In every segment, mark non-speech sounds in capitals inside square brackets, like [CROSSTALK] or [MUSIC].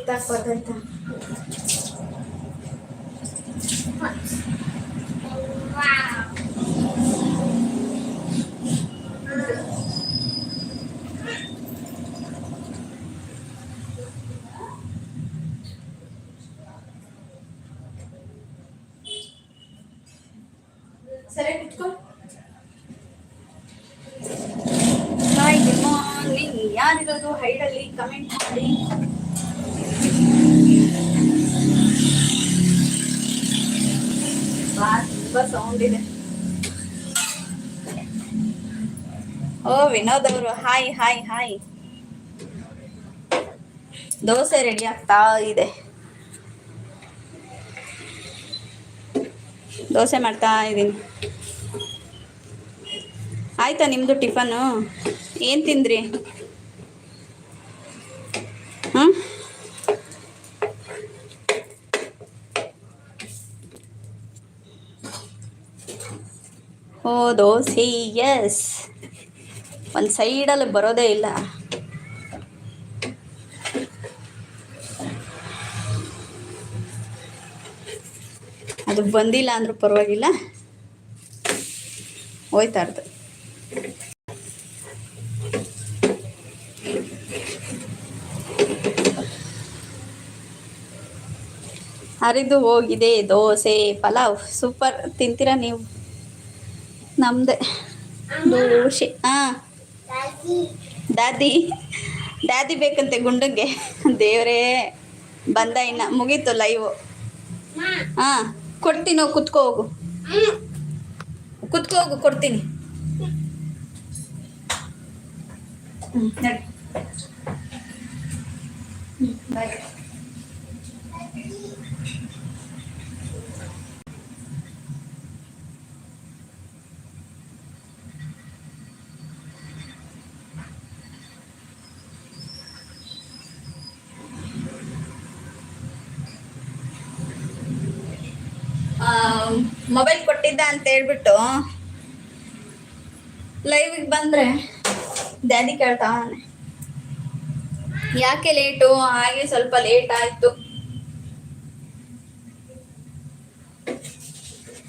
ಕಿತ್ತಾಕ್ಬಾರ್ದು ಆಯ್ತಾ ಸರಿ ಕುತ್ಕೋ ಹಾಯ್ ಗುಡ್ ಮಾರ್ನಿಂಗ್ ಯಾರಿರೋದು ಹೈಡಲ್ಲಿ ಕಮೆಂಟ್ ಮಾಡಿ. ತುಂಬಾ ಇದೆ ಓ ವಿನೋದ್ ಅವರು hi hi hi dosa ready ಆಗ್ತಾ ಇದೆ. ದೋಸೆ ಮಾಡ್ತಾ ಇದ್ದೀನಿ. ಆಯ್ತಾ ನಿಮ್ಮದು ಟಿಫನ್ ಏನು ತಿಂದ್ರಿ? ಹ್ಞೂ ಓ ದೋಸೆ ಎಸ್ ಒಂದು ಸೈಡಲ್ಲಿ ಬರೋದೇ ಇಲ್ಲ. ಅದು ಬಂದಿಲ್ಲ ಅಂದ್ರೂ ಪರವಾಗಿಲ್ಲ. ಹೋಯ್ತಾ ಇರ್ತದೆ ಹರಿದು ಹೋಗಿದೆ, ದೋಸೆ, ಪಲಾವ್. ಸೂಪರ್. ತಿಂತೀರಾ ನೀವು? ನಮ್ದೆ. ದೋಸೆ ಹಾ ದಾದಿ. ದಾದಿ ಬೇಕಂತೆ ಗುಂಡಂಗೆ. ದೇವರೇ. ಬಂದ ಇನ್ನ. ಮುಗೀತು ಲೈವ್ ಹಾ ಕೊಡ್ತೀನಿ ಕುತ್ಕೋ ಹೋಗು. ಕುತ್ಕೋ ಹೋಗು, ಕೊಡ್ತೀನಿ. ಹ್ಞೂ ಬಾಯ್ ಮೊಬೈಲ್ ಕೊಟ್ಟಿದ್ದ ಅಂತ ಹೇಳ್ಬಿಟ್ಟು ಲೈವಿಗೆ ಬಂದ್ರೆ ಡ್ಯಾಡಿ ಕೇಳ್ತಾವನೆ ಯಾಕೆ ಲೇಟು ಹಾಗೆ ಸ್ವಲ್ಪ ಲೇಟ್ ಆಯ್ತು.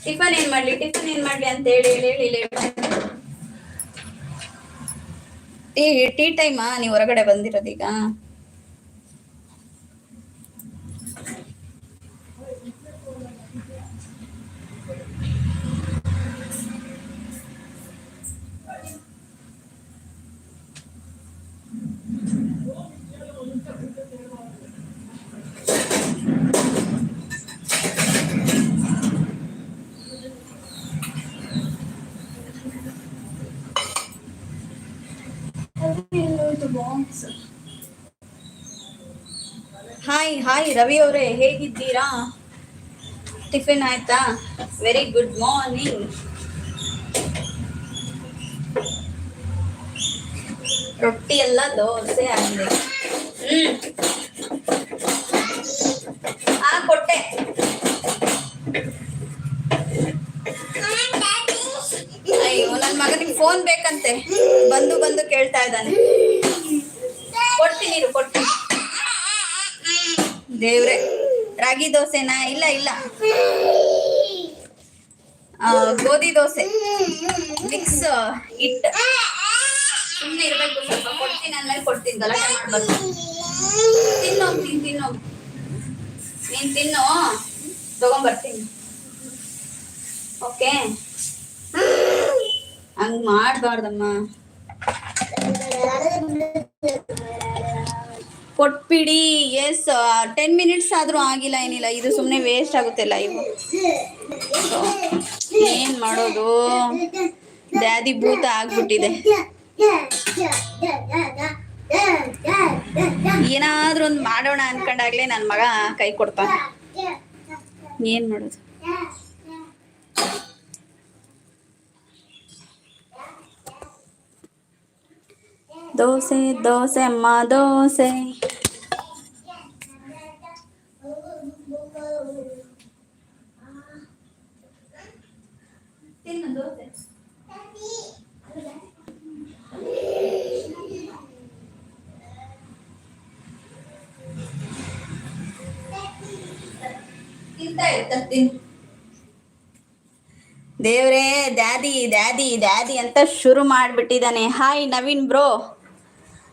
ಟಿಫನ್ ಏನ್ ಮಾಡ್ಲಿ? ಟಿಫನ್ ಏನ್ ಮಾಡ್ಲಿ ಅಂತ ಹೇಳಿ ಹೇಳಿ ಲೇಟ್ ಟೀ ಟೀ ಟೈಮಾ ನೀವು ಹೊರಗಡೆ ಬಂದಿರೋದೀಗ ಹಾಯ್ ಹಾಯ್ ರವಿ ಅವರೇ, ಹೇಗಿದ್ದೀರಾ? ಟಿಫಿನ್ ಆಯ್ತಾ? ವೆರಿ ಗುಡ್ ಮಾರ್ನಿಂಗ್ ರೊಟ್ಟಿ ಎಲ್ಲ ದೋಸೆ ಆಗಿದೆ. ಹ್ಮ್. ಆ, ಕೊಟ್ಟೆ. ಅಯ್ಯೋ ನನ್ನ ಮಗನಿಗೆ ಫೋನ್ ಬೇಕಂತೆ. ಬಂದು ಬಂದು ಕೇಳ್ತಾ ಇದ್ದಾನೆ. ಕೊಡ್ತೀನಿ ಕೊಟ್ಟು. ದೇವ್ರೆ, ರಾಗಿ ದೋಸೆನಾ? ಇಲ್ಲ ಇಲ್ಲ. ಗೋಧಿ ದೋಸೆ. ಮಿಕ್ಸ್ ಹಿಟ್ಟು. ಸುಮ್ಮನೆ ಇರ್ಬೇಕು, ಸ್ವಲ್ಪ ಕೊಡ್ತೀನಿ ಅಂದ್ಮೇಲೆ ಕೊಡ್ತೀನಿ. ಗಲಾಟೆ ಮಾಡ್ಬಾರ್ದು. ತಿನ್ನೋ ನೀನ್ ತಿನ್ನೋ ನೀನ್ ತಿನ್ನು, ತಗೊಂಬರ್ತೀನಿ. ಓಕೆ? ಹಂಗ್ ಮಾಡ್ಬಾರ್ದಮ್ಮ. ಕೊಟ್ಬಿಡಿ. ಎಸ್ ಟೆನ್ ಮಿನಿಟ್ಸ್ ಆದ್ರೂ ಆಗಿಲ್ಲ ಏನಿಲ್ಲ. ಇದು ಸುಮ್ಮನೆ ವೇಸ್ಟ್ ಆಗುತ್ತೆ ಲೈವ್ ಏನ್ ಮಾಡೋದು? ಡ್ಯಾದಿ ಭೂತ ಆಗ್ಬಿಟ್ಟಿದೆ. ಏನಾದ್ರೂ ಒಂದು ಮಾಡೋಣ ಅನ್ಕೊಂಡಾಗ್ಲೇ ನನ್ನ ಮಗ ಕೈ ಕೊಡ್ತಾನೆ. ಏನ್ ಮಾಡೋದು? ದೋಸೆ ದೋಸೆ ಅಮ್ಮ ದೋಸೆ. ದೇವ್ರೆ ದ್ಯಾದಿ ದ್ಯಾದಿ ದ್ಯಾದಿ ಅಂತ ಶುರು ಮಾಡ್ಬಿಟ್ಟಿದ್ದಾನೆ. Hi Naveen bro.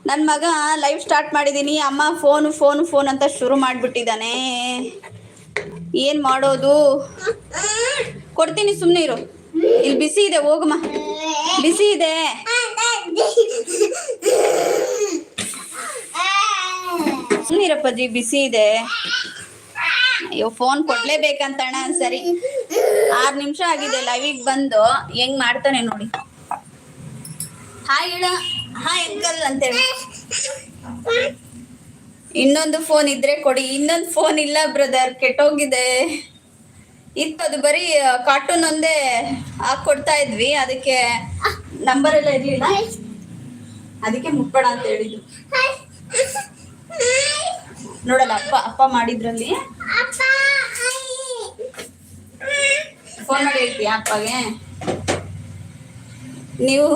ನನ್ನ ಮಗ ಲೈವ್ ಸ್ಟಾರ್ಟ್ ಮಾಡಿದ್ದೀನಿ ಅಮ್ಮ ಫೋನು ಫೋನು ಫೋನ್ ಅಂತ ಶುರು ಮಾಡಿಬಿಟ್ಟಿದ್ದಾನೆ ಏನು ಮಾಡೋದು? ಕೊಡ್ತೀನಿ ಸುಮ್ಮನೆ ಇರು. ಇಲ್ಲಿ ಬಿಸಿ ಇದೆ, ಹೋಗಮ್ಮ. ಬಿಸಿ ಇದೆ. ಸುಮ್ಮನಿರಪ್ಪಾಜಿ ಬಿಸಿ ಇದೆ. ಅಯ್ಯೋ ಫೋನ್ ಕೊಡ್ಲೇಬೇಕಂತಣ್ಣ, ಸರಿ. ಆರು ನಿಮಿಷ ಆಗಿದೆ ಲೈವಿಗೆ ಬಂದು. ಹೆಂಗ್ ಮಾಡ್ತಾನೆ ನೋಡಿ. ಹಾಯ್ ಹೇಳ. ಹಾಯ್ ಅಂಕಲ್ ಅಂತೇಳಿ. ಇನ್ನೊಂದು ಫೋನ್ ಇದ್ರೆ ಕೊಡಿ. ಇನ್ನೊಂದು ಫೋನ್ ಇಲ್ಲ ಬ್ರದರ್ ಕೆಟ್ಟೋಗಿದೆ. ಇತ್ತು, ಅದು ಬರೀ ಕಾರ್ಟೂನ್ ಒಂದೇ ಹಾಕೊಡ್ತಾ ಇದ್ವಿ. ಅದಕ್ಕೆ ನಂಬರ್ ಎಲ್ಲ ಇರ್ಲಿಲ್ಲ. ಅದಕ್ಕೆ ಮುಟ್ಬೇಡ ಅಂತ ಹೇಳಿದ್ರು ನೋಡಲ್ಲ, ಅಪ್ಪ ಅಪ್ಪ ಮಾಡಿದ್ರಲ್ಲಿ. ಫೋನ್ ಮಾಡಿ ಹೇಳ್ತೀಯ ಅಪ್ಪಗೆ? ನೀವು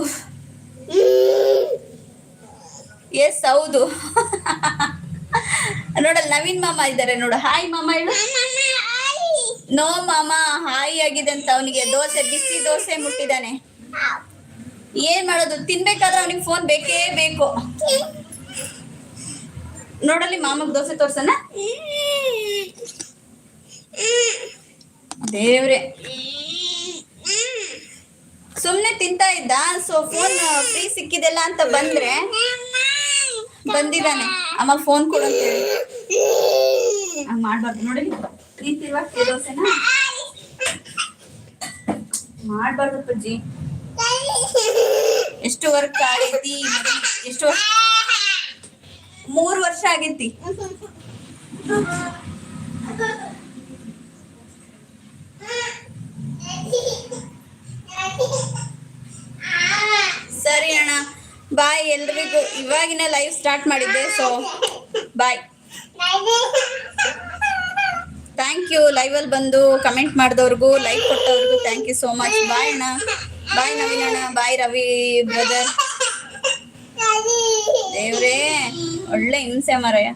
ಎಸ್ ಹೌದು. ನೋಡಲ್ಲ ನವೀನ್ ಮಾಮ ಇದ್ದಾರೆ ನೋಡು. ಹಾಯ್ ಮಾಮ ಹೇಳು. ನೋ ಮಾಮ ಹಾಯ್ ಆಗಿದೆ ಅಂತ ಅವನಿಗೆ. ದೋಸೆ ಬಿಸಿ ದೋಸೆ ಮುಟ್ಟಿದಾನೆ ಏನ್ ಮಾಡೋದು? ತಿನ್ಬೇಕಾದ್ರೆ ಅವನಿಗೆ ಫೋನ್ ಬೇಕೇ ಬೇಕು. ನೋಡಲ್ಲಿ ಮಾಮಗ್ ದೋಸೆ ತೋರ್ಸನ ದೇವ್ರೆ. ಸುಮ್ನೆ ತಿಂತಾ ಇದ್ದ ಸೊ ಫೋನ್ ಫ್ರೀ ಸಿಕ್ಕಿದೆಲ್ಲ ಅಂತ ಬಂದ್ರೆ ಬಂದಿದ್ದಾನೆ. ಅಮ್ಮ ಫೋನ್ ಕೊಡು ಅಂತ ಹೇಳಿ ಮಾಡ್ಬಾರ್ದು ನೋಡಿ ತಿರ್ವಾಕ್ತೀಯ ದೋಸೆನ? ಮಾಡ್ಬಾರ್ದು ಪಜ್ಜಿ ಎಷ್ಟು ವರ್ಕ್ ಆಗೈತಿ? ಎಷ್ಟು ವರ್ಷ ಮೂರ್ ವರ್ಷ ಆಗೈತಿ ಸರಿ ಅಣ್ಣ ಬಾಯ್ ಎಲ್ರಿಗೂ. ಇವಾಗಿನ ಲೈವ್ ಸ್ಟಾರ್ಟ್ ಮಾಡಿದ್ದೆ ಸೊ ಬಾಯ್. ಥ್ಯಾಂಕ್ ಯು ಲೈವಲ್ಲಿ ಬಂದು ಕಮೆಂಟ್ ಮಾಡಿದವ್ರಿಗೂ like ಕೊಟ್ಟವ್ರಿಗೂ thank you so much bye ಅಣ್ಣ. ಬಾಯ್ ನವೀನ್ ಅಣ್ಣ. ಬಾಯ್ ರವಿ ಬ್ರದರ್ ದೇವ್ರೇ ಒಳ್ಳೆ ಹಿಂಸೆ ಮರಯ್ಯ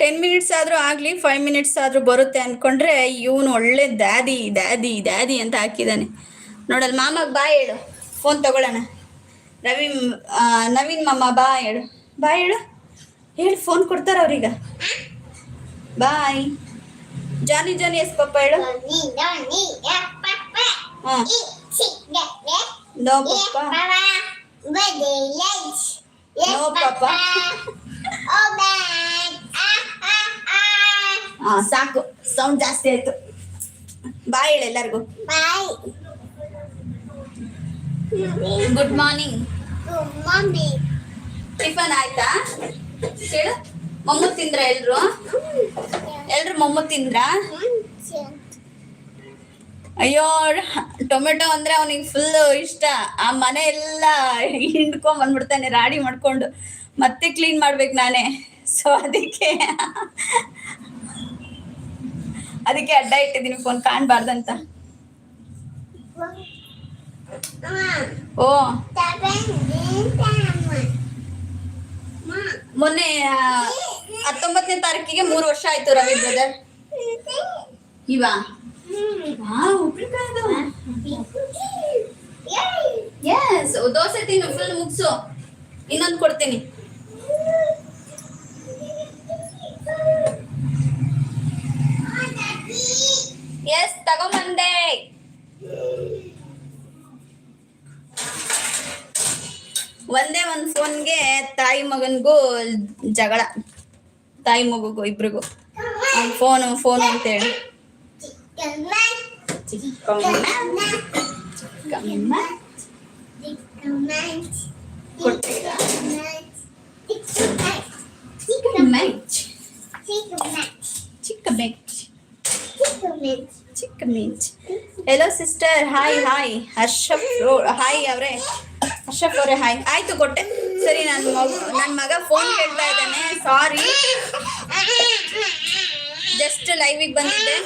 ಟೆನ್ ಮಿನಿಟ್ಸ್ ಆದ್ರೂ ಆಗ್ಲಿ ಫೈವ್ ಮಿನಿಟ್ಸ್ ಆದ್ರೂ ಬರುತ್ತೆ ಅನ್ಕೊಂಡ್ರೆ ಇವನು ಒಳ್ಳೆ ದಾದಿ ದಾದಿ ದಾದಿ ಅಂತ ಹಾಕಿದ್ದಾನೆ ನೋಡಲ್ ಮಾಮಗ್ ಬಾ ಹೇಳು. ಫೋನ್ ತಗೊಳ್ಳೋಣ ರವಿ ನವೀನ್ ಮಾಮ ಬಾ ಹೇಳು. ಬಾ ಹೇಳು. ಹೇಳು ಫೋನ್ ಕೊಡ್ತಾರ ಅವ್ರೀಗ. Bye Johnny Johnny yes papa ಹೇಳು. ಹಾ ನೋ ಪಪ್ಪ No, Papa. ಹಾ [LAUGHS] [LAUGHS] ಸಾಕು. ಸೌಂಡ್ ಜಾಸ್ತಿ ಆಯ್ತು. ಬಾಯ್ ಹೇಳು ಎಲ್ಲರಿಗೂ. ಗುಡ್ ಮಾರ್ನಿಂಗ್ ಟಿಫನ್ ಆಯ್ತಾ? ಹೇಳು. ಮೊಮ್ಮು ತಿಂದ್ರ ಎಲ್ರು? ಎಲ್ರು ಮೊಮ್ಮು ತಿಂದ್ರ? ಅಯ್ಯೋ ಟೊಮೆಟೊ ಅಂದ್ರೆ ಅವನಿಗೆ ಫುಲ್ ಇಷ್ಟ. ಆ ಮನೆ ಎಲ್ಲ ಹಿಂಡ್ಕೊಂಡ್ ಬಂದ್ಬಿಡ್ತಾನೆ, ರಾಡಿ ಮಾಡ್ಕೊಂಡು. ಮತ್ತೆ ಕ್ಲೀನ್ ಮಾಡ್ಬೇಕು ನಾನೇ. ಸೊ ಅದಕ್ಕೆ ಅದಕ್ಕೆ ಅಡ್ಡ ಇಟ್ಟಿದ್ದೀನಿ ಫೋನ್ ಕಾಣ್ಬಾರ್ದಂತ. ಓ. ಮೊನ್ನೆ ಹತ್ತೊಂಬತ್ತನೇ ತಾರೀಕಿಗೆ ಮೂರು ವರ್ಷ ಆಯ್ತು ರವಿ ಬ್ರದರ್ ಇವಾ? ಎಸ್ ದೋಸೆ ತಿನ್ನು ಫುಲ್ ಮುಗಿಸು. ಇನ್ನೊಂದು ಕೊಡ್ತೀನಿ. ಎಸ್ ತಗೊಂಬಂದೆ. ಒಂದೇ ಒಂದು ಫೋನ್ಗೆ ತಾಯಿ ಮಗನಿಗೂ ಜಗಳ. ತಾಯಿ ಮಗುಗೂ ಇಬ್ರಿಗೂ. ಫೋನು ಫೋನು ಅಂತೇಳಿ. ಚಿಕ್ಕಮ್ಮ ಕೊಟ್ಟಿರಾ ಚಿಕ್ಕ ಮೆಚ್ ಚಿಕ್ಕ ಮೆಚ್ ಚಿಕ್ಕ ಮೆಚ್ ಹೆಲೋ ಸಿಸ್ಟರ್ ಹಾಯ್ ಹಾಯ್ ಹರ್ಷಫ್ ಹಾಯ್ ಅವರೇ. ಹರ್ಷಫ್ ಅವರೇ ಹಾಯ್ ಆಯ್ತು ಕೊಟ್ಟೆ ಸರಿ ನನ್ನ ಮಗ ನನ್ನ ಮಗ ಫೋನ್ ಕೇಳ್ತಾ ಇದ್ದಾನೆ. ಸಾರಿ ಜಸ್ಟ್ ಲೈವಿಗೆ ಬಂದಿದ್ದೆ.